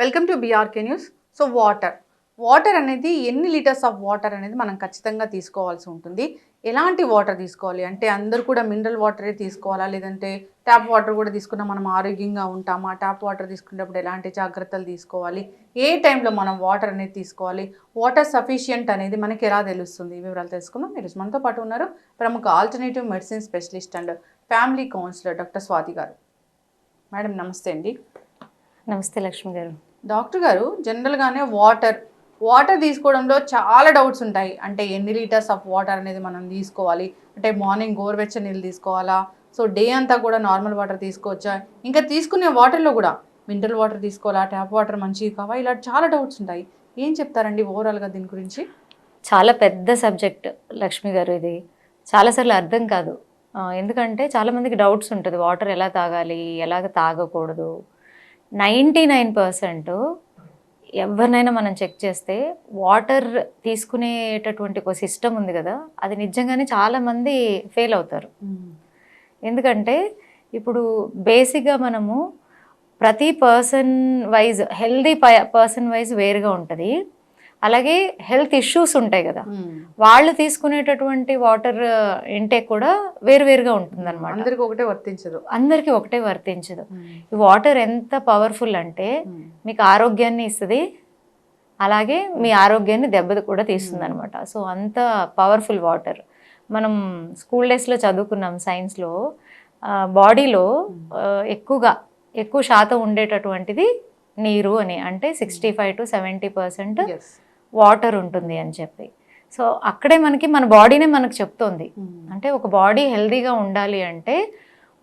Welcome to BRK news so water water అనేది ఎన్ని litres of water అనేది మనం ఖచ్చితంగా తీసుకోవాల్సి ఉంటుంది. ఎలాంటి వాటర్ తీసుకోవాలి? అంటే అందరూ కూడా మినరల్ వాటరే తీసుకోవాలా? లేదంటే ట్యాప్ వాటర్ కూడా తీసుకున్నా మనం ఆరోగ్యంగా ఉంటామా? ట్యాప్ వాటర్ తీసుకునేటప్పుడు ఎలాంటి జాగ్రత్తలు తీసుకోవాలి? ఏ టైంలో మనం వాటర్ అనేది తీసుకోవాలి? వాటర్ సఫిషియంట్ అనేది మనకి ఎలా తెలుస్తుంది? వివరాలు తెలుసుకుందాం. మీరు మనతో పాటు ఉన్నారు ప్రముఖ alternative medicine specialist and family counsellor doctor Swathi గారు. మేడం నమస్తే అండి. నమస్తే లక్ష్మి గారు. డాక్టర్ గారు జనరల్గానే వాటర్ వాటర్ తీసుకోవడంలో చాలా డౌట్స్ ఉంటాయి. అంటే ఎన్ని లీటర్స్ ఆఫ్ వాటర్ అనేది మనం తీసుకోవాలి? అంటే మార్నింగ్ గోరువెచ్చని నీళ్ళు తీసుకోవాలా? సో డే అంతా కూడా నార్మల్ వాటర్ తీసుకోవచ్చా? ఇంకా తీసుకునే వాటర్లో కూడా మినరల్ వాటర్ తీసుకోవాలా? ట్యాప్ వాటర్ మంచివి కావా? ఇలా చాలా డౌట్స్ ఉంటాయి. ఏం చెప్తారండి ఓవరాల్గా దీని గురించి? చాలా పెద్ద సబ్జెక్ట్ లక్ష్మి గారు ఇది. చాలాసార్లు అర్థం కాదు. ఎందుకంటే చాలామందికి డౌట్స్ ఉంటుంది. వాటర్ ఎలా తాగాలి? ఎలాగ తాగకూడదు? నైంటీ నైన్ పర్సెంట్ ఎవరినైనా మనం చెక్ చేస్తే వాటర్ తీసుకునేటటువంటి ఒక సిస్టమ్ ఉంది కదా అది నిజంగానే చాలామంది ఫెయిల్ అవుతారు. ఎందుకంటే ఇప్పుడు బేసిక్గా మనము ప్రతి person wise healthy person wise వేరుగా ఉంటుంది. అలాగే హెల్త్ ఇష్యూస్ ఉంటాయి కదా. వాళ్ళు తీసుకునేటటువంటి వాటర్ ఇంటేక్ కూడా వేరువేరుగా ఉంటుంది అనమాట అందరికి ఒకటే వర్తించదు. అందరికీ ఒకటే వర్తించదు. ఈ వాటర్ ఎంత పవర్ఫుల్ అంటే మీకు ఆరోగ్యాన్ని ఇస్తుంది అలాగే మీ ఆరోగ్యాన్ని దెబ్బ కూడా తీస్తుంది అనమాట సో అంత పవర్ఫుల్ వాటర్. మనం స్కూల్ డేస్లో చదువుకున్నాం సైన్స్లో బాడీలో ఎక్కువగా ఎక్కువ శాతం ఉండేటటువంటిది నీరు అని అంటే sixty five to seventy percent water ఉంటుంది అని చెప్పి. సో అక్కడే మనకి మన బాడీనే మనకు చెప్తోంది. అంటే ఒక బాడీ హెల్దీగా ఉండాలి అంటే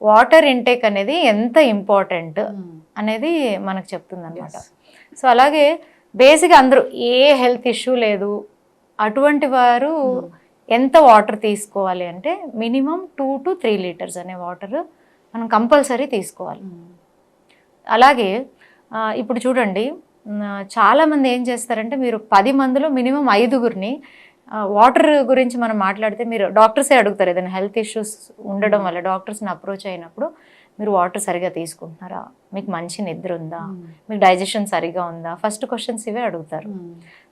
వాటర్ ఇంటేక్ అనేది ఎంత ఇంపార్టెంట్ అనేది మనకు చెప్తుంది అనమాట సో అలాగే బేసిక్ అందరూ ఏ హెల్త్ ఇష్యూ లేదు. అటువంటి వారు ఎంత వాటర్ తీసుకోవాలి అంటే minimum two to three litres అనే వాటర్ మనం కంపల్సరీ తీసుకోవాలి. అలాగే ఇప్పుడు చూడండి చాలామంది ఏం చేస్తారంటే మీరు పది మందిలో మినిమం ఐదుగురిని వాటర్ గురించి మనం మాట్లాడితే మీరు డాక్టర్సే అడుగుతారు ఏదైనా హెల్త్ ఇష్యూస్ ఉండడం వల్ల డాక్టర్స్ని అప్రోచ్ అయినప్పుడు మీరు వాటర్ సరిగా తీసుకుంటున్నారా? మీకు మంచి నిద్ర ఉందా? మీకు డైజెషన్ సరిగా ఉందా? ఫస్ట్ క్వశ్చన్స్ ఇవే అడుగుతారు.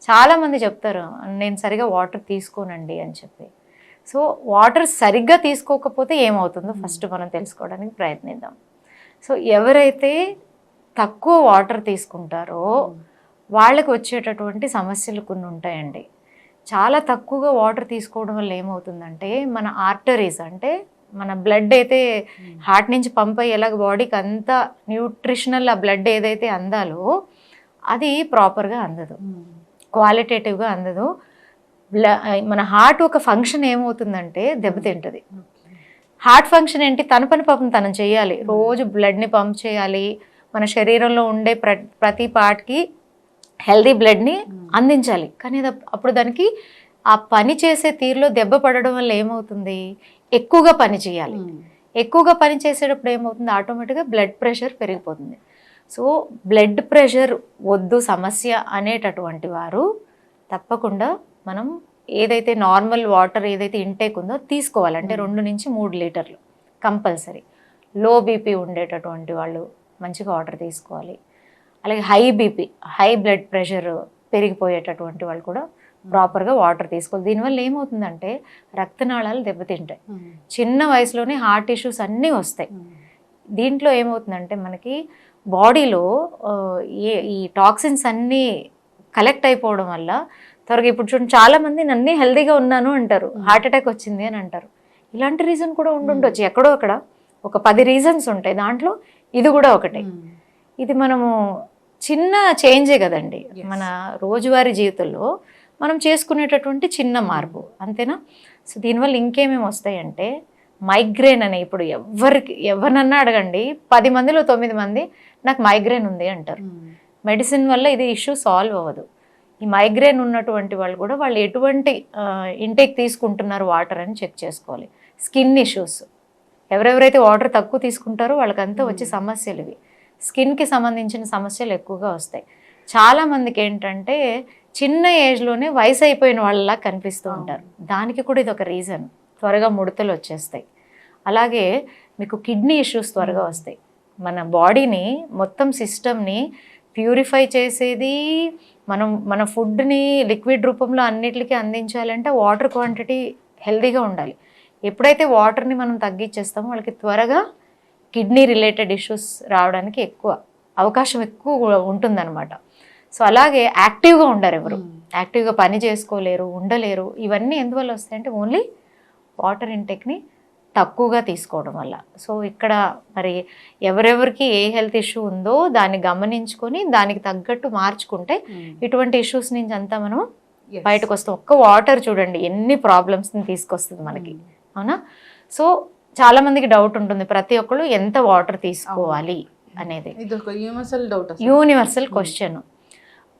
చాలా మంది చెప్తారు నేను సరిగా వాటర్ తీసుకోనండి అని చెప్పి. సో వాటర్ సరిగ్గా తీసుకోకపోతే ఏమవుతుందో ఫస్ట్ మనం తెలుసుకోవడానికి ప్రయత్నిద్దాం. సో ఎవరైతే తక్కువ వాటర్ తీసుకుంటారో వాళ్ళకి వచ్చేటటువంటి సమస్యలు కొన్ని ఉంటాయండి. చాలా తక్కువగా వాటర్ తీసుకోవడం వల్ల ఏమవుతుందంటే మన ఆర్టరీస్ అంటే మన బ్లడ్ అయితే హార్ట్ నుంచి పంప్ అయ్యేలాగ బాడీకి అంత న్యూట్రిషనల్ ఆ బ్లడ్ ఏదైతే అందాలో అది ప్రాపర్గా అందదు. క్వాలిటేటివ్గా అందదు. మన హార్ట్ ఒక ఫంక్షన్ ఏమవుతుందంటే దెబ్బతింటుంది హార్ట్ ఫంక్షన్ ఏంటి? తన పని పాపం తను చేయాలి. రోజు బ్లడ్ని పంప్ చేయాలి. మన శరీరంలో ఉండే ప్ర ప్రతి పార్ట్కి హెల్దీ బ్లడ్ని అందించాలి. కానీ అప్పుడు దానికి ఆ పని చేసే తీరులో దెబ్బ పడడం వల్ల ఏమవుతుంది? ఎక్కువగా పని చేయాలి. ఎక్కువగా పని చేసేటప్పుడు ఏమవుతుంది? ఆటోమేటిక్గా బ్లడ్ ప్రెషర్ పెరిగిపోతుంది. సో బ్లడ్ ప్రెషర్ వద్దు సమస్య అనేటటువంటి వారు తప్పకుండా మనం ఏదైతే నార్మల్ వాటర్ ఏదైతే ఇంటేక్ ఉందో తీసుకోవాలి. అంటే రెండు నుంచి మూడు లీటర్లు కంపల్సరీ. లో బీపీ ఉండేటటువంటి వాళ్ళు మంచిగా వాటర్ తీసుకోవాలి. అలాగే high BP high blood pressure పెరిగిపోయేటటువంటి వాళ్ళు కూడా ప్రాపర్గా వాటర్ తీసుకోవాలి. దీనివల్ల ఏమవుతుందంటే రక్తనాళాలు దెబ్బతింటాయి. చిన్న వయసులోనే హార్ట్ ఇష్యూస్ అన్నీ వస్తాయి. దీంట్లో ఏమవుతుందంటే మనకి బాడీలో ఏ ఈ టాక్సిన్స్ అన్నీ కలెక్ట్ అయిపోవడం వల్ల త్వరగా ఇప్పుడు చూడండి చాలా మంది నన్ను హెల్దీగా ఉన్నాను అంటారు. హార్ట్ అటాక్ వచ్చింది అని అంటారు. ఇలాంటి రీజన్ కూడా ఉండుండొచ్చు. ఎక్కడో అక్కడ ఒక పది రీజన్స్ ఉంటాయి. దాంట్లో ఇది కూడా ఒకటి. ఇది మనము చిన్న చేంజే కదండి. మన రోజువారీ జీవితంలో మనం చేసుకునేటటువంటి చిన్న మార్పు. అంతేనా? సో దీనివల్ల ఇంకేమేమి వస్తాయంటే మైగ్రేన్ అనే ఇప్పుడు ఎవరికి ఎవరినన్నా అడగండి పది మందిలో తొమ్మిది మంది నాకు మైగ్రేన్ ఉంది అంటారు. మెడిసిన్ వల్ల ఇది ఇష్యూ సాల్వ్ అవ్వదు. ఈ మైగ్రేన్ ఉన్నటువంటి వాళ్ళు కూడా వాళ్ళు ఎటువంటి ఇంటేక్ తీసుకుంటున్నారు వాటర్ అని చెక్ చేసుకోవాలి. Skin issues. ఎవరెవరైతే వాటర్ తక్కువ తీసుకుంటారో వాళ్ళకంతా వచ్చే సమస్యలు ఇవి స్కిన్కి సంబంధించిన సమస్యలు ఎక్కువగా వస్తాయి. చాలా మందికి ఏంటంటే చిన్న ఏజ్లోనే వయసు అయిపోయిన వాళ్ళలా కనిపిస్తూ ఉంటారు. దానికి కూడా ఇది ఒక రీజన్. త్వరగా ముడతలు వచ్చేస్తాయి. అలాగే మీకు కిడ్నీ ఇష్యూస్ త్వరగా వస్తాయి. మన బాడీని మొత్తం సిస్టమ్ని ప్యూరిఫై చేసేది మనం మన ఫుడ్ని లిక్విడ్ రూపంలో అన్నిటికీ అందించాలంటే వాటర్ క్వాంటిటీ హెల్తీగా ఉండాలి. ఎప్పుడైతే వాటర్ని మనం తగ్గించేస్తామో వాళ్ళకి త్వరగా కిడ్నీ రిలేటెడ్ ఇష్యూస్ రావడానికి ఎక్కువ అవకాశం ఎక్కువ ఉంటుందన్నమాట. సో అలాగే యాక్టివ్గా ఉండరు ఎవరు. యాక్టివ్గా పని చేసుకోలేరు ఉండలేరు. ఇవన్నీ ఎందువల్ల వస్తాయంటే ఓన్లీ వాటర్ ఇంటేక్ని తక్కువగా తీసుకోవడం వల్ల. సో ఇక్కడ మరి ఎవరెవరికి ఏ హెల్త్ ఇష్యూ ఉందో దాన్ని గమనించుకొని దానికి తగ్గట్టు మార్చుకుంటే ఇటువంటి ఇష్యూస్ నుంచి అంతా మనం బయటకు వస్తాం. ఒక్క వాటర్ చూడండి ఎన్ని ప్రాబ్లమ్స్ని తీసుకొస్తుంది మనకి. అవునా? సో చాలా మందికి డౌట్ ఉంటుంది. ప్రతి ఒక్కళ్ళు ఎంత వాటర్ తీసుకోవాలి అనేది. యూనివర్సల్ డౌట్ యూనివర్సల్ క్వశ్చన్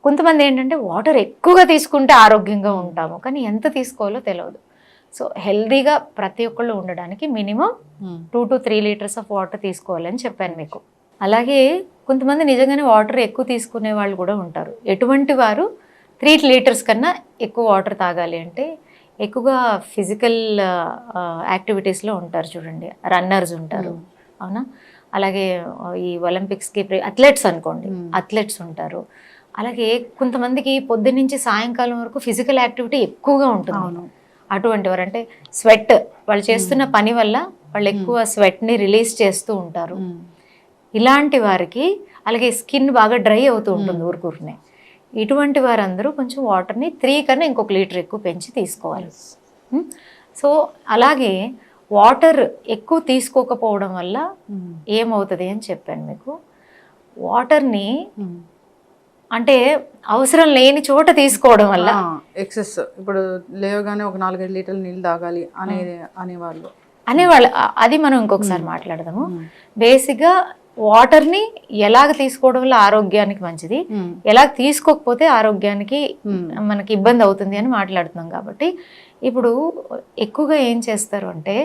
కొంతమంది ఏంటంటే వాటర్ ఎక్కువగా తీసుకుంటే ఆరోగ్యంగా ఉంటాము. కానీ ఎంత తీసుకోవాలో తెలియదు సో హెల్దీగా ప్రతి ఒక్కళ్ళు ఉండడానికి minimum. Two to three litres of water తీసుకోవాలని చెప్పాను మీకు. అలాగే కొంతమంది నిజంగానే వాటర్ ఎక్కువ తీసుకునే వాళ్ళు కూడా ఉంటారు. ఎటువంటి వారు త్రీ లీటర్స్ కన్నా ఎక్కువ వాటర్ తాగాలి అంటే ఎక్కువగా ఫిజికల్ యాక్టివిటీస్లో ఉంటారు చూడండి. రన్నర్స్ ఉంటారు. అవునా? అలాగే ఈ ఒలింపిక్స్కి అథ్లెట్స్ అనుకోండి. అథ్లెట్స్ ఉంటారు. అలాగే కొంతమందికి పొద్దున్న నుంచి సాయంకాలం వరకు ఫిజికల్ యాక్టివిటీ ఎక్కువగా ఉంటుంది. అవును. అటువంటి వారు అంటే స్వెట్ వాళ్ళు చేస్తున్న పని వల్ల వాళ్ళు ఎక్కువ స్వెట్ని రిలీజ్ చేస్తూ ఉంటారు. ఇలాంటి వారికి అలాగే స్కిన్ బాగా డ్రై అవుతూ ఉంటుంది ఊరుకూరునే. ఇటువంటి వారందరూ కొంచెం వాటర్ని త్రీ కన్నా ఇంకొక లీటర్ ఎక్కువ పెంచి తీసుకోవాలి? సో అలాగే వాటర్ ఎక్కువ తీసుకోకపోవడం వల్ల Hmm. ఏమవుతుంది అని చెప్పాను మీకు. వాటర్ని Hmm. అంటే అవసరం లేని చోట తీసుకోవడం వల్ల ఎక్సెస్ ఇప్పుడు లేవగానే ఒక నాలుగైదు లీటర్లు నీళ్ళు తాగాలి అనే అనేవాళ్ళు. అనేవాళ్ళు. అది మనం ఇంకొకసారి మాట్లాడదాము. Hmm. బేసిక్గా వాటర్ని ఎలాగ తీసుకోవడం వల్ల ఆరోగ్యానికి మంచిది. ఎలా తీసుకోకపోతే ఆరోగ్యానికి. మనకి ఇబ్బంది అవుతుంది అని మాట్లాడుతున్నాం కాబట్టి ఇప్పుడు ఎక్కువగా ఏం చేస్తారు అంటే.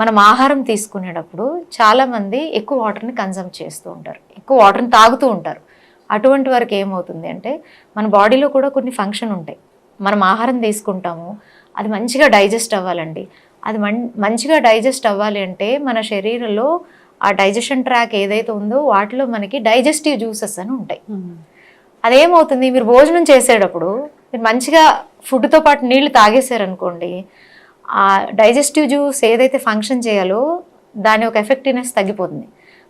మనం ఆహారం తీసుకునేటప్పుడు చాలా మంది ఎక్కువ వాటర్ని కన్సమ్ చేస్తూ ఉంటారు ఎక్కువ వాటర్ని తాగుతూ ఉంటారు అటువంటి వారికి ఏమవుతుంది అంటే మన బాడీలో కూడా కొన్ని ఫంక్షన్ ఉంటాయి మనం ఆహారం తీసుకుంటాము అది మంచిగా డైజెస్ట్ అవ్వాలండి అది మం మంచిగా డైజెస్ట్ అవ్వాలి అంటే మన శరీరంలో ఆ డైజెషన్ ట్రాక్ ఏదైతే ఉందో వాటిలో మనకి డైజెస్టివ్ జ్యూసెస్ అని ఉంటాయి. అదేమవుతుంది? మీరు భోజనం చేసేటప్పుడు మీరు మంచిగా ఫుడ్తో పాటు నీళ్ళు తాగేశారనుకోండి ఆ డైజెస్టివ్ జ్యూస్ ఏదైతే ఫంక్షన్ చేయాలో దాని ఒక ఎఫెక్టివ్నెస్ తగ్గిపోతుంది.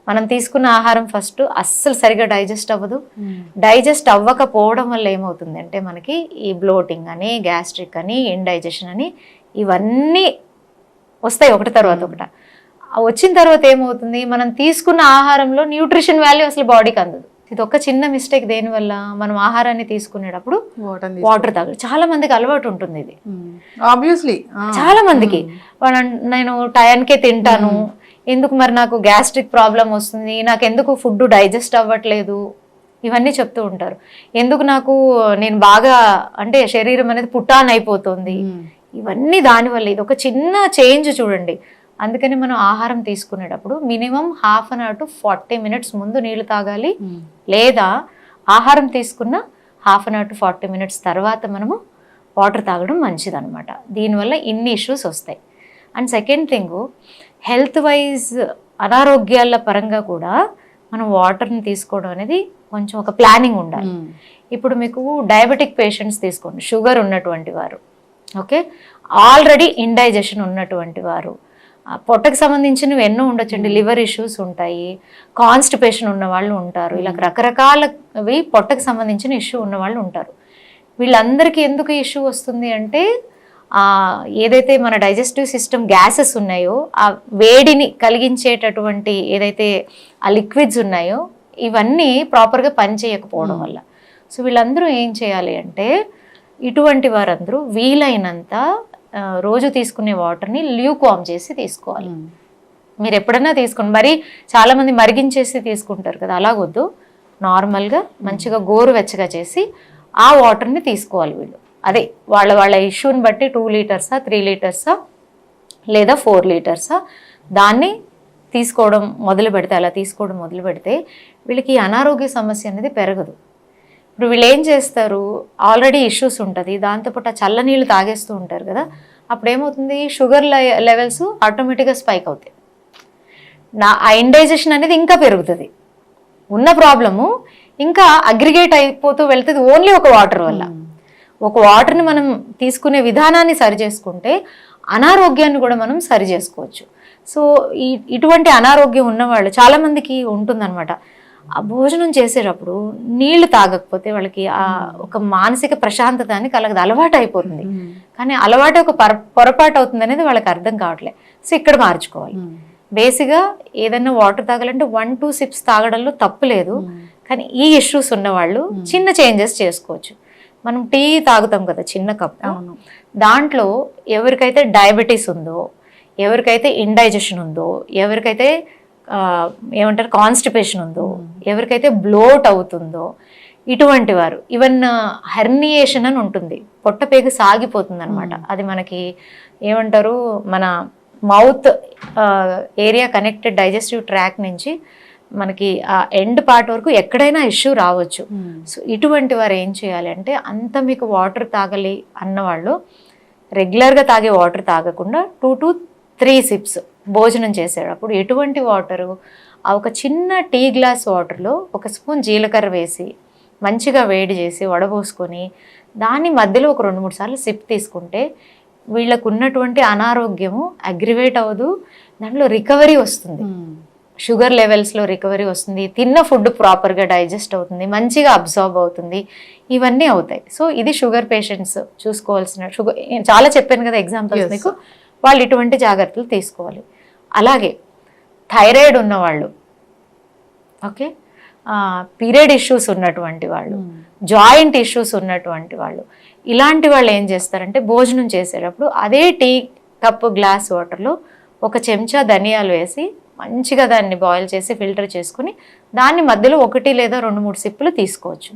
మనం తీసుకున్న ఆహారం ఫస్ట్ అస్సలు సరిగా డైజెస్ట్ అవ్వదు. డైజెస్ట్ అవ్వకపోవడం వల్ల ఏమవుతుంది అంటే మనకి ఈ బ్లోటింగ్ అని గ్యాస్ట్రిక్ అని ఇండైజెషన్ అని ఇవన్నీ వస్తాయి ఒకటి తర్వాత ఒకట. వచ్చిన తర్వాత ఏమవుతుంది? మనం తీసుకున్న ఆహారంలో న్యూట్రిషన్ వాల్యూ అసలు బాడీకి అందదు. ఇది ఒక చిన్న మిస్టేక్ దేనివల్ల? మనం ఆహారాన్ని తీసుకునేటప్పుడు వాటర్ తాగాలి. చాలా మందికి అలవాటు ఉంటుంది ఇది. ఆబ్వియస్లీ చాలా మందికి. నేను టయానికే తింటాను. ఎందుకు మరి నాకు గ్యాస్ట్రిక్ ప్రాబ్లం వస్తుంది? నాకు ఎందుకు ఫుడ్ డైజెస్ట్ అవ్వట్లేదు? ఇవన్నీ చెప్తూ ఉంటారు. ఎందుకు నాకు నేను బాగా అంటే శరీరం అనేది పుట్టాన్ అయిపోతుంది? ఇవన్నీ దానివల్ల ఇది ఒక చిన్న చేంజ్ చూడండి. అందుకని మనం ఆహారం తీసుకునేటప్పుడు minimum half an hour to forty minutes ముందు నీళ్ళు తాగాలి. లేదా ఆహారం తీసుకున్న half an hour to forty minutes తర్వాత మనము వాటర్ తాగడం మంచిదన్నమాట. దీనివల్ల ఇన్ని ఇష్యూస్ వస్తాయి. And second thing health wise అనారోగ్యాల పరంగా కూడా మనం వాటర్ని తీసుకోవడం అనేది కొంచెం ఒక ప్లానింగ్ ఉండాలి. ఇప్పుడు మీకు డయాబెటిక్ పేషెంట్స్ తీసుకోండి. షుగర్ ఉన్నటువంటి వారు. ఓకే? ఆల్రెడీ ఇండైజెషన్ ఉన్నటువంటి వారు. పొట్టకు సంబంధించినవి ఎన్నో ఉండొచ్చండి. లివర్ ఇష్యూస్ ఉంటాయి. కాన్స్టిపేషన్ ఉన్న వాళ్ళు ఉంటారు. ఇలా రకరకాలవి పొట్టకు సంబంధించిన ఇష్యూ ఉన్న వాళ్ళు ఉంటారు. వీళ్ళందరికీ ఎందుకు ఇష్యూ వస్తుంది అంటే ఏదైతే మన డైజెస్టివ్ సిస్టమ్ గ్యాసెస్ ఉన్నాయో ఆ వేడిని కలిగించేటటువంటి ఏదైతే ఆ లిక్విడ్స్ ఉన్నాయో ఇవన్నీ ప్రాపర్గా పనిచేయకపోవడం వల్ల. సో వీళ్ళందరూ ఏం చేయాలి అంటే ఇటువంటి వారందరూ వీలైనంత రోజు తీసుకునే వాటర్ని ల్యూక్ వామ్ చేసి తీసుకోవాలి. మీరు ఎప్పుడైనా తీసుకోండి. మరి చాలామంది మరిగించేసి తీసుకుంటారు కదా అలాగొద్దు. నార్మల్గా మంచిగా గోరువెచ్చగా చేసి ఆ వాటర్ని తీసుకోవాలి వీళ్ళు. అదే వాళ్ళ వాళ్ళ ఇష్యూని బట్టి టూ లీటర్సా త్రీ లీటర్సా లేదా ఫోర్ లీటర్సా దాన్ని తీసుకోవడం మొదలు పెడితే అలా తీసుకోవడం మొదలు పెడితే వీళ్ళకి అనారోగ్య సమస్య అనేది పెరగదు. ఇప్పుడు వీళ్ళు ఏం చేస్తారు? ఆల్రెడీ ఇష్యూస్ ఉంటుంది. దాంతోపాటు ఆ చల్లనీళ్ళు తాగేస్తూ ఉంటారు కదా. అప్పుడు ఏమవుతుంది షుగర్ లెవెల్స్ ఆటోమేటిక్గా స్పైక్ అవుతాయి. నా ఆ ఇండైజెషన్ అనేది ఇంకా పెరుగుతుంది. ఉన్న ప్రాబ్లము ఇంకా అగ్రిగేట్ అయిపోతూ వెళ్తుంది ఓన్లీ ఒక వాటర్ వల్ల. ఒక వాటర్ని మనం తీసుకునే విధానాన్ని సరి చేసుకుంటే అనారోగ్యాన్ని కూడా మనం సరి చేసుకోవచ్చు. సో ఇటువంటి అనారోగ్యం ఉన్నవాళ్ళు చాలామందికి ఉంటుందన్నమాట. ఆ భోజనం చేసేటప్పుడు నీళ్ళు తాగకపోతే వాళ్ళకి ఆ ఒక మానసిక ప్రశాంతత అని కలగదు. అలవాటు అయిపోతుంది. కానీ అలవాటు ఒక పొర పొరపాటు అవుతుంది అనేది వాళ్ళకి అర్థం కావట్లేదు సో ఇక్కడ మార్చుకోవాలి. బేసిక్గా ఏదైనా వాటర్ తాగాలంటే వన్ టూ సిప్స్ తాగడంలో తప్పు లేదు. కానీ ఈ ఇష్యూస్ ఉన్న వాళ్ళు చిన్న చేంజెస్ చేసుకోవచ్చు. మనం టీ తాగుతాం కదా చిన్న కప్ దాంట్లో ఎవరికైతే డయాబెటీస్ ఉందో ఎవరికైతే ఇండైజెషన్ ఉందో ఎవరికైతే ఏమంటారు కాన్స్టిపేషన్ ఉందో ఎవరికైతే బ్లోట్ అవుతుందో ఇటువంటి వారు. ఈవెన్ హెర్నియేషన్ అని ఉంటుంది. పొట్ట పేగు సాగిపోతుంది అనమాట అది మనకి ఏమంటారు మన mouth area connected digestive tract నుంచి మనకి ఆ ఎండ్ పార్ట్ వరకు ఎక్కడైనా ఇష్యూ రావచ్చు. సో ఇటువంటి వారు ఏం చేయాలి అంటే అంత మీకు వాటర్ తాగలి అన్నవాళ్ళు రెగ్యులర్గా తాగే వాటర్ తాగకుండా టూ టు త్రీ సిప్స్ భోజనం చేసేటప్పుడు ఎటువంటి వాటరు? ఆ ఒక చిన్న టీ గ్లాస్ వాటర్లో ఒక స్పూన్ జీలకర్ర వేసి మంచిగా వేడి చేసి వడబోసుకొని దాని మధ్యలో ఒక రెండు మూడు సార్లు సిప్ తీసుకుంటే వీళ్ళకు ఉన్నటువంటి అనారోగ్యము అగ్రివేట్ అవ్వదు. దాంట్లో రికవరీ వస్తుంది. షుగర్ లెవెల్స్లో రికవరీ వస్తుంది. తిన్న ఫుడ్ ప్రాపర్గా డైజెస్ట్ అవుతుంది. మంచిగా అబ్జార్బ్ అవుతుంది. ఇవన్నీ అవుతాయి. సో ఇది షుగర్ పేషెంట్స్ చూసుకోవాల్సిన షుగర్ చాలా చెప్పాను కదా ఎగ్జాంపుల్స్. మీకు. వాళ్ళు ఇటువంటి జాగ్రత్తలు తీసుకోవాలి. అలాగే థైరాయిడ్ ఉన్నవాళ్ళు ఓకే? పీరియడ్ ఇష్యూస్ ఉన్నటువంటి వాళ్ళు జాయింట్ ఇష్యూస్ ఉన్నటువంటి వాళ్ళు ఇలాంటి వాళ్ళు ఏం చేస్తారంటే భోజనం చేసేటప్పుడు అదే టీ కప్ గ్లాస్ వాటర్లో ఒక చెంచా ధనియాలు వేసి మంచిగా దాన్ని బాయిల్ చేసి ఫిల్టర్ చేసుకుని దాన్ని మధ్యలో ఒకటి లేదా రెండు మూడు సిప్పులు తీసుకోవచ్చు.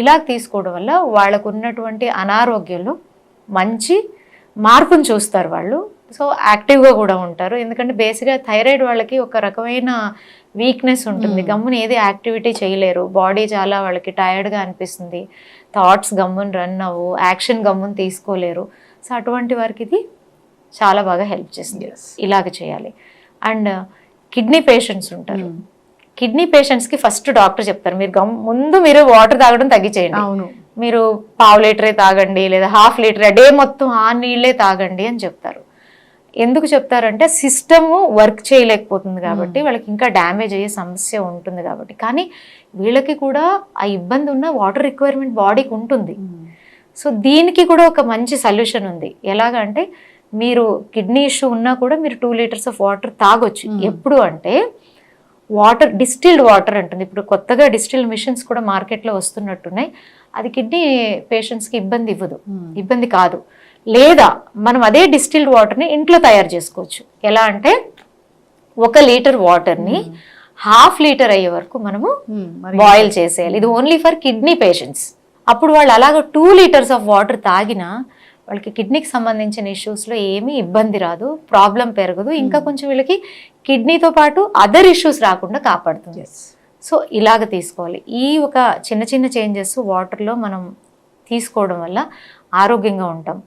ఇలా తీసుకోవడం వల్ల వాళ్ళకు ఉన్నటువంటి అనారోగ్యంలో మంచి మార్పును చూస్తారు వాళ్ళు. సో యాక్టివ్గా కూడా ఉంటారు. ఎందుకంటే బేసిక్గా థైరాయిడ్ వాళ్ళకి ఒక రకమైన వీక్నెస్ ఉంటుంది. గమ్మున ఏది యాక్టివిటీ చేయలేరు. బాడీ చాలా వాళ్ళకి టైర్డ్గా అనిపిస్తుంది. థాట్స్ గమ్మున రన్ అవ్వు యాక్షన్ గమ్మున తీసుకోలేరు. సో అటువంటి వారికి ఇది చాలా బాగా హెల్ప్ చేస్తుంది. Yes. ఇలాగ చేయాలి. అండ్ కిడ్నీ పేషెంట్స్ ఉంటారు. కిడ్నీ పేషెంట్స్కి ఫస్ట్ డాక్టర్ చెప్తారు. మీరు గమ్ ముందు మీరు వాటర్ తాగడం తగ్గించేయండి. అవును. మీరు పావు లీటరే తాగండి లేదా హాఫ్ లీటర్ డే మొత్తం ఆ నీళ్ళే తాగండి అని చెప్తారు. ఎందుకు చెప్తారంటే సిస్టమ్ వర్క్ చేయలేకపోతుంది కాబట్టి వాళ్ళకి ఇంకా డ్యామేజ్ అయ్యే సమస్య ఉంటుంది కాబట్టి. కానీ వీళ్ళకి కూడా ఆ ఇబ్బంది ఉన్న వాటర్ రిక్వైర్మెంట్ బాడీకి ఉంటుంది. సో దీనికి కూడా ఒక మంచి సొల్యూషన్ ఉంది. ఎలాగంటే మీరు కిడ్నీ ఇష్యూ ఉన్నా కూడా మీరు టూ లీటర్స్ ఆఫ్ వాటర్ తాగొచ్చు. ఎప్పుడు అంటే వాటర్ డిస్టిల్డ్ వాటర్ అంటుంది. ఇప్పుడు కొత్తగా డిస్టిల్ మిషన్స్ కూడా మార్కెట్లో వస్తున్నట్టున్నాయి. అది కిడ్నీ పేషెంట్స్కి ఇబ్బంది ఇవ్వదు. ఇబ్బంది కాదు. లేదా మనం అదే డిస్టిల్డ్ వాటర్ని ఇంట్లో తయారు చేసుకోవచ్చు. ఎలా అంటే ఒక లీటర్ వాటర్ని హాఫ్ లీటర్ అయ్యే వరకు మనము బాయిల్ చేసేయాలి. ఇది ఓన్లీ ఫర్ కిడ్నీ పేషెంట్స్. అప్పుడు వాళ్ళు అలాగ టూ లీటర్స్ ఆఫ్ వాటర్ తాగినా వాళ్ళకి కిడ్నీకి సంబంధించిన ఇష్యూస్లో ఏమీ ఇబ్బంది రాదు ప్రాబ్లం పెరగదు. ఇంకా కొంచెం వీళ్ళకి కిడ్నీతో పాటు అదర్ ఇష్యూస్ రాకుండా కాపాడుతుంది. సో ఇలాగ తీసుకోవాలి. ఈ ఒక చిన్న చిన్న చేంజెస్ వాటర్లో మనం తీసుకోవడం వల్ల ఆరోగ్యంగా ఉంటాం.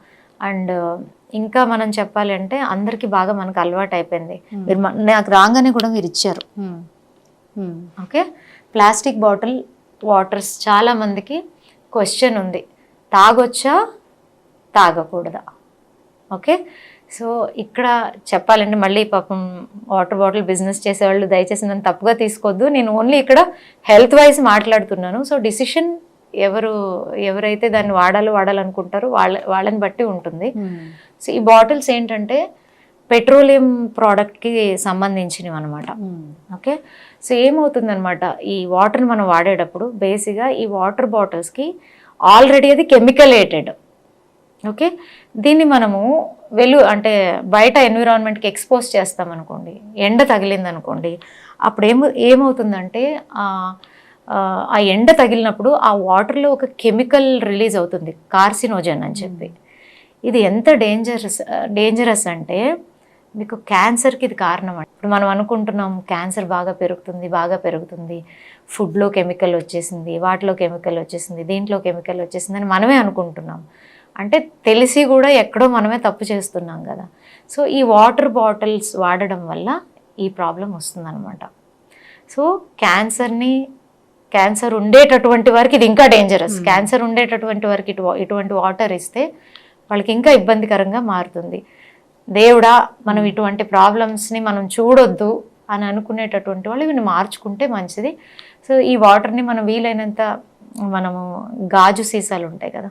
అండ్ ఇంకా మనం చెప్పాలి అంటే అందరికీ బాగా మనకు అలవాటు అయిపోయింది. మీరు మ- నాకు రాగానే కూడా మీరు ఇచ్చారు. ఓకే? ప్లాస్టిక్ బాటిల్ వాటర్స్ చాలా మందికి క్వశ్చన్ ఉంది. తాగొచ్చా? తాగకూడదా? ఓకే? సో ఇక్కడ చెప్పాలంటే మళ్ళీ పాపం వాటర్ బాటిల్ బిజినెస్ చేసేవాళ్ళు దయచేసి నన్ను తప్పుగా తీసుకోవద్దు. నేను ఓన్లీ ఇక్కడ హెల్త్ వైజ్ మాట్లాడుతున్నాను. సో డిసిషన్ ఎవరు ఎవరైతే దాన్ని వాడాలో వాడాలనుకుంటారో వాళ్ళ వాళ్ళని బట్టి ఉంటుంది. సో ఈ బాటిల్స్ ఏంటంటే పెట్రోలియం ప్రోడక్ట్కి సంబంధించినవి అనమాట ఓకే? సో ఏమవుతుందన్నమాట? ఈ వాటర్ని మనం వాడేటప్పుడు బేసిక్గా ఈ వాటర్ బాటిల్స్కి ఆల్రెడీ అది కెమికలేటెడ్. ఓకే? దీన్ని మనము వెలు అంటే బయట ఎన్విరాన్మెంట్కి ఎక్స్పోజ్ చేస్తాం అనుకోండి ఎండ తగిలింది అనుకోండి అప్పుడు ఏమో ఏమవుతుందంటే ఆ, ఎండ తగిలినప్పుడు ఆ వాటర్లో ఒక కెమికల్ రిలీజ్ అవుతుంది కార్సినోజన్ అని చెప్పి. ఇది ఎంత డేంజరస్ డేంజరస్ అంటే మీకు క్యాన్సర్కి ఇది కారణం ఇప్పుడు మనం అనుకుంటున్నాం క్యాన్సర్ బాగా పెరుగుతుంది బాగా పెరుగుతుంది ఫుడ్లో కెమికల్ వచ్చేసింది వాటిలో కెమికల్ వచ్చేసింది దీంట్లో కెమికల్ వచ్చేసింది అని మనమే అనుకుంటున్నాం. అంటే తెలిసి కూడా ఎక్కడో మనమే తప్పు చేస్తున్నాం కదా. సో ఈ వాటర్ బాటిల్స్ వాడడం వల్ల ఈ ప్రాబ్లం వస్తుందన్నమాట. సో క్యాన్సర్ని క్యాన్సర్ ఉండేటటువంటి వారికి ఇది ఇంకా డేంజరస్ క్యాన్సర్ ఉండేటటువంటి వారికి ఇటు ఇటువంటి వాటర్ ఇస్తే వాళ్ళకి ఇంకా ఇబ్బందికరంగా మారుతుంది. దేవుడా మనం ఇటువంటి ప్రాబ్లమ్స్ని మనం చూడొద్దు అని అనుకునేటటువంటి వాళ్ళు ఇవి మార్చుకుంటే మంచిది. సో ఈ వాటర్ని మనం వీలైనంత మనము గాజు సీసాలు ఉంటాయి కదా?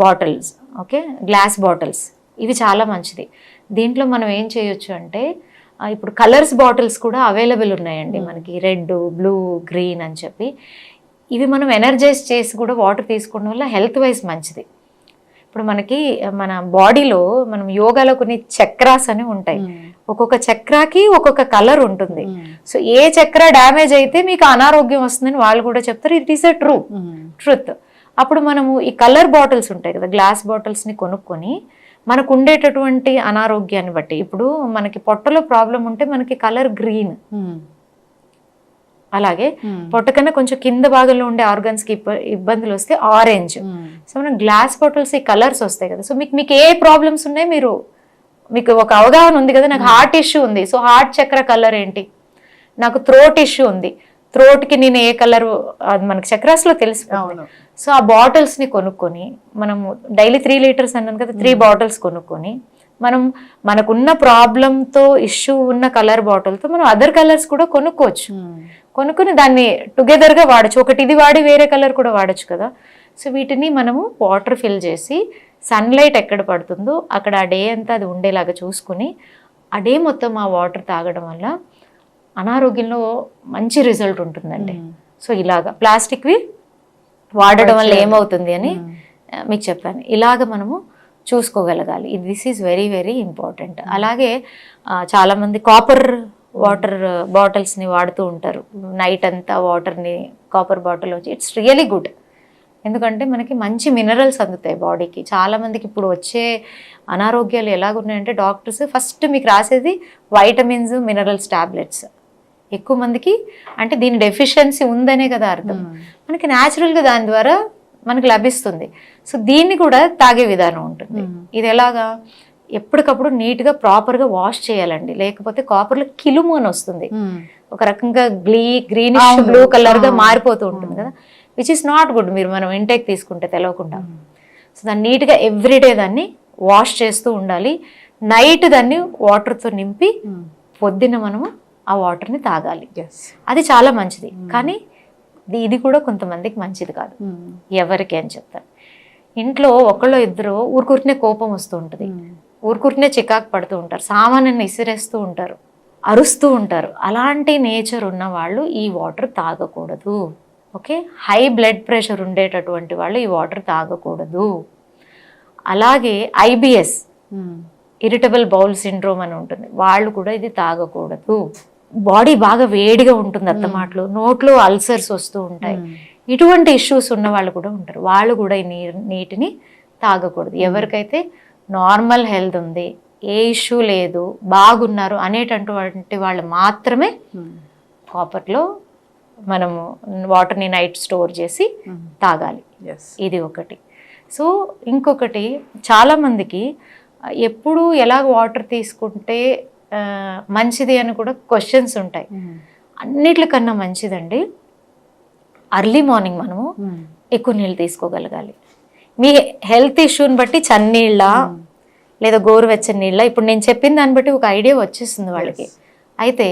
బాటిల్స్ ఓకే గ్లాస్ బాటిల్స్ ఇవి చాలా మంచిది. దీంట్లో మనం ఏం చేయొచ్చు అంటే ఇప్పుడు కలర్స్ బాటిల్స్ కూడా అవైలబుల్ ఉన్నాయండి మనకి. రెడ్ బ్లూ గ్రీన్ అని చెప్పి. ఇవి మనం ఎనర్జైజ్ చేసి కూడా వాటర్ తీసుకోవడం వల్ల హెల్త్ వైజ్ మంచిది. ఇప్పుడు మనకి మన బాడీలో మనం యోగాలో కొన్ని చక్రాస్ అని ఉంటాయి. ఒక్కొక్క చక్రాకి ఒక్కొక్క కలర్ ఉంటుంది. సో ఏ చక్ర డ్యామేజ్ అయితే మీకు అనారోగ్యం వస్తుందని వాళ్ళు కూడా చెప్తారు. It is a true truth అప్పుడు మనము ఈ కలర్ బాటిల్స్ ఉంటాయి కదా గ్లాస్ బాటిల్స్ని కొనుక్కొని మనకు ఉండేటటువంటి అనారోగ్యాన్ని బట్టి. ఇప్పుడు మనకి పొట్టలో ప్రాబ్లం ఉంటే మనకి కలర్ గ్రీన్. అలాగే పొట్ట కన్నా కొంచెం కింద భాగంలో ఉండే ఆర్గన్స్కి ఇబ్బందులు వస్తే ఆరెంజ్. సో మనం గ్లాస్ బాటిల్స్ ఈ కలర్స్ వస్తాయి కదా. సో మీకు మీకు ఏ ప్రాబ్లమ్స్ ఉన్నాయి మీరు మీకు ఒక అవగాహన ఉంది కదా నాకు హార్ట్ ఇష్యూ ఉంది. సో హార్ట్ చక్ర కలర్ ఏంటి? నాకు థ్రోట్ ఇష్యూ ఉంది. థ్రోట్కి నేను ఏ కలర్ అది మనకి చక్రాస్లో తెలుసు సో ఆ బాటిల్స్ని కొనుక్కొని మనము డైలీ త్రీ లీటర్స్ అన్నాను కదా త్రీ బాటిల్స్ కొనుక్కొని మనం మనకున్న ప్రాబ్లంతో ఇష్యూ ఉన్న కలర్ బాటిల్తో మనం అదర్ కలర్స్ కూడా కొనుక్కోవచ్చు. కొనుక్కొని దాన్ని టుగెదర్గా వాడచ్చు. ఒకటి ఇది వాడి వేరే కలర్ కూడా వాడచ్చు కదా. సో వీటిని మనము వాటర్ ఫిల్ చేసి సన్లైట్ ఎక్కడ పడుతుందో అక్కడ ఆ డే అంతా అది ఉండేలాగా చూసుకుని ఆ డే మొత్తం ఆ వాటర్ తాగడం వల్ల అనారోగ్యంలో మంచి రిజల్ట్ ఉంటుందండి. సో ఇలాగా ప్లాస్టిక్వి వాడడం వల్ల ఏమవుతుంది అని మీకు చెప్పాను. ఇలాగ మనము చూసుకోగలగాలి. This is very very important అలాగే చాలామంది కాపర్ వాటర్ బాటిల్స్ని వాడుతూ ఉంటారు. నైట్ అంతా వాటర్ని కాపర్ బాటిల్ వచ్చి ఇట్స్ రియలీ గుడ్ ఎందుకంటే మనకి మంచి మినరల్స్ అందుతాయి బాడీకి చాలామందికి ఇప్పుడు వచ్చే అనారోగ్యాలు ఎలాగున్నాయంటే డాక్టర్స్ ఫస్ట్ మీకు రాసేది వైటమిన్స్ మినరల్స్ టాబ్లెట్స్ ఎక్కువ మందికి అంటే దీని డెఫిషియన్సీ ఉందనే కదా అర్థం. మనకి న్యాచురల్గా దాని ద్వారా మనకి లభిస్తుంది. సో దీన్ని కూడా తాగే విధానం ఉంటుంది. ఇది ఎలాగా? ఎప్పటికప్పుడు నీట్గా ప్రాపర్గా వాష్ చేయాలండి. లేకపోతే కాపర్లో కిలుము అని వస్తుంది ఒక రకంగా గ్లీ గ్రీనిష్. బ్లూ కలర్గా అవును. మారిపోతూ ఉంటుంది కదా. విచ్ ఇస్ నాట్ గుడ్ మీరు మనం ఇంటేక్ తీసుకుంటే తెలియకుండా సో దాన్ని నీట్గా ఎవ్రీడే దాన్ని వాష్ చేస్తూ ఉండాలి. నైట్ దాన్ని వాటర్తో నింపి పొద్దున్న మనము ఆ వాటర్ని తాగాలి. అది చాలా మంచిది. కానీ ఇది- ఇది కూడా కొంతమందికి మంచిది కాదు. ఎవరికి అని చెప్తాను. ఇంట్లో ఒకళ్ళు ఇద్దరు ఊరుకూరినే కోపం వస్తూ ఉంటుంది. ఊరుకూరినే చికాకు పడుతూ ఉంటారు. సామాన్యాన్ని ఇసిరేస్తూ ఉంటారు. అరుస్తూ ఉంటారు. అలాంటి నేచర్ ఉన్న వాళ్ళు ఈ వాటర్ తాగకూడదు. ఓకే? హై బ్లడ్ ప్రెషర్ ఉండేటటువంటి వాళ్ళు ఈ వాటర్ తాగకూడదు. అలాగే ఐబిఎస్ ఇరిటబుల్ బౌల్ సిండ్రోమ్ అని ఉంటుంది. వాళ్ళు కూడా ఇది తాగకూడదు. బాడీ బాగా వేడిగా ఉంటుంది అత్తమాటలు నోట్లో అల్సర్స్ వస్తూ ఉంటాయి. ఇటువంటి ఇష్యూస్ ఉన్న వాళ్ళు కూడా ఉంటారు. వాళ్ళు కూడా ఈ నీటిని తాగకూడదు. ఎవరికైతే నార్మల్ హెల్త్ ఉంది ఏ ఇష్యూ లేదు బాగున్నారు అనేటటువంటి వాళ్ళు మాత్రమే కాపర్లో మనము వాటర్ని నైట్ స్టోర్ చేసి తాగాలి. ఇది ఒకటి. సో ఇంకొకటి చాలామందికి ఎప్పుడు ఎలా వాటర్ తీసుకుంటే మంచిది అని కూడా క్వశ్చన్స్ ఉంటాయి. అన్నిటికన్నా మంచిదండి అర్లీ మార్నింగ్ మనము ఎక్కువ నీళ్ళు తీసుకోగలగాలి. మీ హెల్త్ ఇష్యూని బట్టి చన్నీళ్ళ లేదా గోరువెచ్చని నీళ్ళ ఇప్పుడు నేను చెప్పిన దాన్ని బట్టి ఒక ఐడియా వచ్చేస్తుంది వాళ్ళకి. అయితే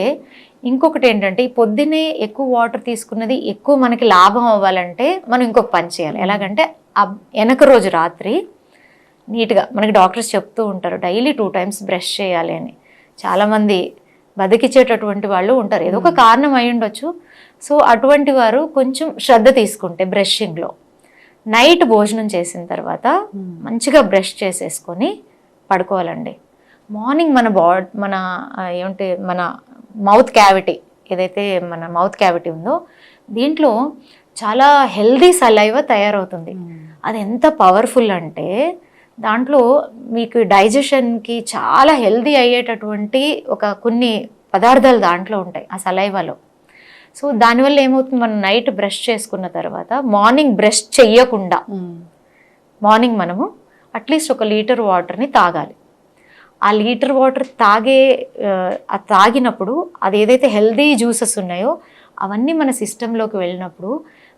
ఇంకొకటి ఏంటంటే ఈ పొద్దున్నే ఎక్కువ వాటర్ తీసుకున్నది ఎక్కువ మనకి లాభం అవ్వాలంటే మనం ఇంకొక పని చేయాలి. ఎలాగంటే వెనక రోజు రాత్రి నీట్గా మనకి డాక్టర్స్ చెప్తూ ఉంటారు డైలీ టూ టైమ్స్ బ్రష్ చేయాలి అని. చాలామంది బతికిచ్చేటటువంటి వాళ్ళు ఉంటారు. ఏదో ఒక కారణం అయి ఉండొచ్చు. సో అటువంటి వారు కొంచెం శ్రద్ధ తీసుకుంటే బ్రషింగ్లో. నైట్ భోజనం చేసిన తర్వాత మంచిగా బ్రష్ చేసేసుకొని పడుకోవాలండి. మార్నింగ్ మన బా మన ఏమంటే మన మౌత్ క్యావిటీ ఏదైతే మన మౌత్ క్యావిటీ ఉందో దీంట్లో చాలా హెల్దీ సలైవ తయారవుతుంది. అది ఎంత పవర్ఫుల్ అంటే దాంట్లో మీకు డైజెషన్కి చాలా హెల్దీ అయ్యేటటువంటి ఒక కొన్ని పదార్థాలు దాంట్లో ఉంటాయి ఆ సలైవాలో. సో దానివల్ల ఏమవుతుంది? మనం నైట్ బ్రష్ చేసుకున్న తర్వాత మార్నింగ్ బ్రష్ చెయ్యకుండా మార్నింగ్ మనము అట్లీస్ట్ ఒక లీటర్ వాటర్ని తాగాలి. ఆ లీటర్ వాటర్ తాగే తాగినప్పుడు అది ఏదైతే హెల్దీ జ్యూసెస్ ఉన్నాయో అవన్నీ మన సిస్టంలోకి వెళ్ళినప్పుడు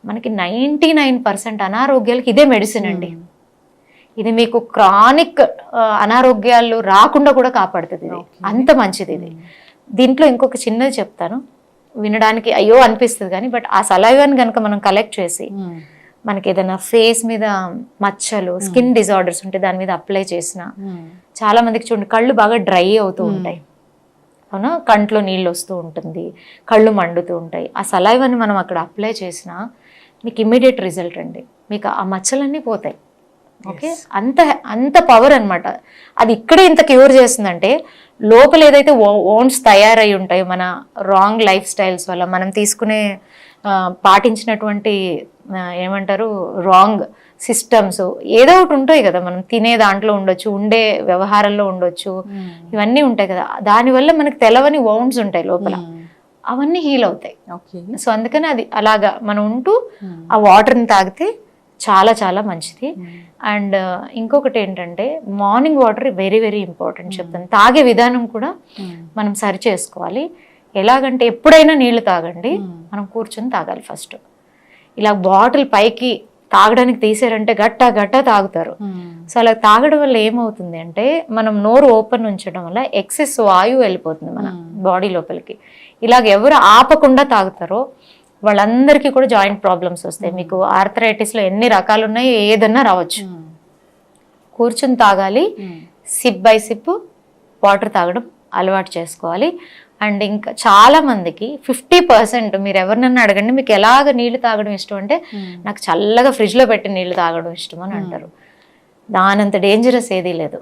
మనకి నైంటీ నైన్ పర్సెంట్ అనారోగ్యాలకి ఇదే మెడిసిన్ అండి. ఇది మీకు క్రానిక్ అనారోగ్యాలు రాకుండా కూడా కాపాడుతుంది ఇది. అంత మంచిది ఇది. దీంట్లో ఇంకొక చిన్నది చెప్తాను. వినడానికి అయ్యో అనిపిస్తుంది కానీ బట్ ఆ సలైవాని కనుక మనం కలెక్ట్ చేసి మనకి ఏదైనా ఫేస్ మీద మచ్చలు స్కిన్ డిజార్డర్స్ ఉంటే దాని మీద అప్లై చేసిన చాలా మందికి చూడండి కళ్ళు బాగా డ్రై అవుతూ ఉంటాయి. అవునా? కంట్లో నీళ్ళు వస్తూ ఉంటుంది కళ్ళు మండుతూ ఉంటాయి. ఆ సలైవాని మనం అక్కడ అప్లై చేసినా మీకు ఇమ్మీడియట్ రిజల్ట్ అండి. మీకు ఆ మచ్చలన్నీ పోతాయి. ఓకే? అంత అంత పవర్ అన్నమాట. అది ఇక్కడే ఇంత క్యూర్ చేస్తుందంటే లోపల ఏదైతే ఓన్స్ తయారై ఉంటాయో మన రాంగ్ లైఫ్ స్టైల్స్ వల్ల మనం తీసుకునే పాటించినటువంటి ఏమంటారు రాంగ్ సిస్టమ్స్ ఏదో ఒకటి ఉంటాయి కదా మనం తినే దాంట్లో ఉండొచ్చు ఉండే వ్యవహారంలో ఉండొచ్చు ఇవన్నీ ఉంటాయి కదా. దానివల్ల మనకు తెలవని వౌండ్స్ ఉంటాయి లోపల. అవన్నీ హీల్ అవుతాయి. ఓకే సో అందుకని అది అలాగా మనం ఉంటూ ఆ వాటర్ని తాగితే చాలా చాలా మంచిది. అండ్ ఇంకొకటి ఏంటంటే morning water very very important చెప్తాను. తాగే విధానం కూడా మనం సరి చేసుకోవాలి. ఎలాగంటే ఎప్పుడైనా నీళ్ళు తాగండి. మనం కూర్చొని తాగాలి ఫస్ట్ ఇలా బాటిల్ పైకి తాగడానికి తీసారంటే గట్ట గట్ట తాగుతారు. సో అలా తాగడం వల్ల ఏమవుతుంది అంటే మనం నోరు ఓపెన్ ఉంచడం వల్ల ఎక్సెస్ వాయువు వెళ్ళిపోతుంది మన బాడీ లోపలికి. ఇలాగ ఎవరు ఆపకుండా తాగుతారో వాళ్ళందరికీ కూడా జాయింట్ ప్రాబ్లమ్స్ వస్తాయి. మీకు ఆర్థరైటిస్లో ఎన్ని రకాలు ఉన్నాయో ఏదన్నా రావచ్చు. కూర్చుని తాగాలి. సిప్ బై సిప్ వాటర్ తాగడం అలవాటు చేసుకోవాలి. అండ్ ఇంకా చాలా మందికి ఫిఫ్టీ పర్సెంట్ మీరు ఎవరినన్నా అడగండి మీకు ఎలాగ నీళ్ళు తాగడం ఇష్టం? అంటే నాకు చల్లగా ఫ్రిడ్జ్లో పెట్టి నీళ్ళు తాగడం ఇష్టం అని అంటారు. దానంత డేంజరస్ ఏదీ లేదు.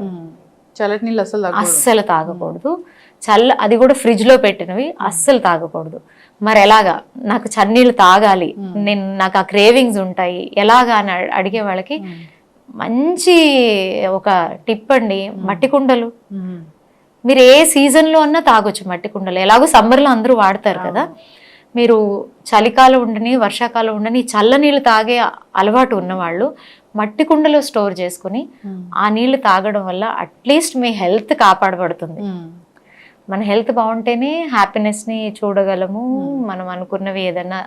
చల్లటి నీళ్ళు అసలు తాగకూడదు. అస్సలు తాగకూడదు. చల్ల అది కూడా ఫ్రిడ్జ్లో పెట్టినవి అస్సలు తాగకూడదు. మరి ఎలాగా? నాకు చన్నీళ్ళు తాగాలి. నేను నాకు ఆ క్రేవింగ్స్ ఉంటాయి. ఎలాగా అని అడిగే వాళ్ళకి మంచి ఒక టిప్ అండి మట్టి కుండలు. మీరు ఏ సీజన్లో అన్నా తాగొచ్చు మట్టి కుండలు. ఎలాగో సమ్మర్లో అందరూ వాడతారు కదా. మీరు చలికాలం ఉండని వర్షాకాలం ఉండని చల్ల నీళ్ళు తాగే అలవాటు ఉన్నవాళ్ళు మట్టి కుండలో స్టోర్ చేసుకుని. ఆ నీళ్ళు తాగడం వల్ల అట్లీస్ట్ మీ హెల్త్ కాపాడబడుతుంది. మన హెల్త్ బాగుంటేనే హ్యాపీనెస్ని చూడగలము. మనం అనుకున్నవి ఏదన్నా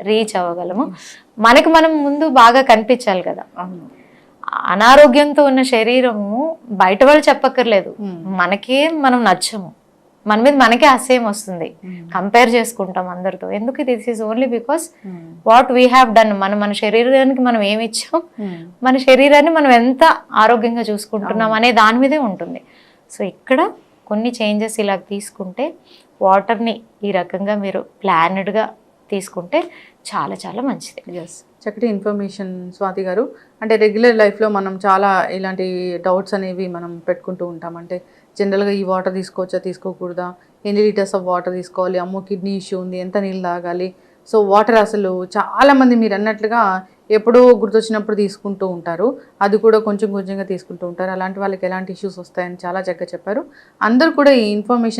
రీచ్ అవ్వగలము. మనకి మనం ముందు బాగా కనిపించాలి కదా. అనారోగ్యంతో ఉన్న శరీరము బయట వాళ్ళు చెప్పక్కర్లేదు. Hmm. మనకే మనం నచ్చము. మన మీద మనకే అసహ్యం వస్తుంది. Hmm. కంపేర్ చేసుకుంటాం అందరితో. ఎందుకు this is only because. What we have done మనం మన శరీరానికి మనం ఏమి ఇచ్చాం. మన శరీరాన్ని మనం ఎంత ఆరోగ్యంగా చూసుకుంటున్నాం అనే దాని మీదే ఉంటుంది. సో ఇక్కడ కొన్ని చేంజెస్ ఇలా తీసుకుంటే వాటర్ని ఈ రకంగా మీరు ప్లానెడ్గా తీసుకుంటే చాలా చాలా మంచిది. ఎస్ చక్కటి ఇన్ఫర్మేషన్ స్వాతి గారు. అంటే రెగ్యులర్ లైఫ్లో మనం చాలా ఇలాంటి డౌట్స్ అనేవి మనం పెట్టుకుంటూ ఉంటాం. అంటే జనరల్గా ఈ వాటర్ తీసుకోవచ్చా తీసుకోకూడదా? ఎన్ని లీటర్స్ ఆఫ్ వాటర్ తీసుకోవాలి? అమ్మో కిడ్నీ ఇష్యూ ఉంది ఎంత నీళ్ళు తాగాలి? సో వాటర్ అసలు చాలామంది మీరు అన్నట్లుగా ఎప్పుడో గుర్తొచ్చినప్పుడు తీసుకుంటూ ఉంటారు. అది కూడా కొంచెం కొంచెంగా తీసుకుంటూ ఉంటారు. అలాంటి వాళ్ళకి ఎలాంటి ఇష్యూస్ వస్తాయని చాలా చక్కగా చెప్పారు. అందరూ కూడా ఈ ఇన్ఫర్మేషన్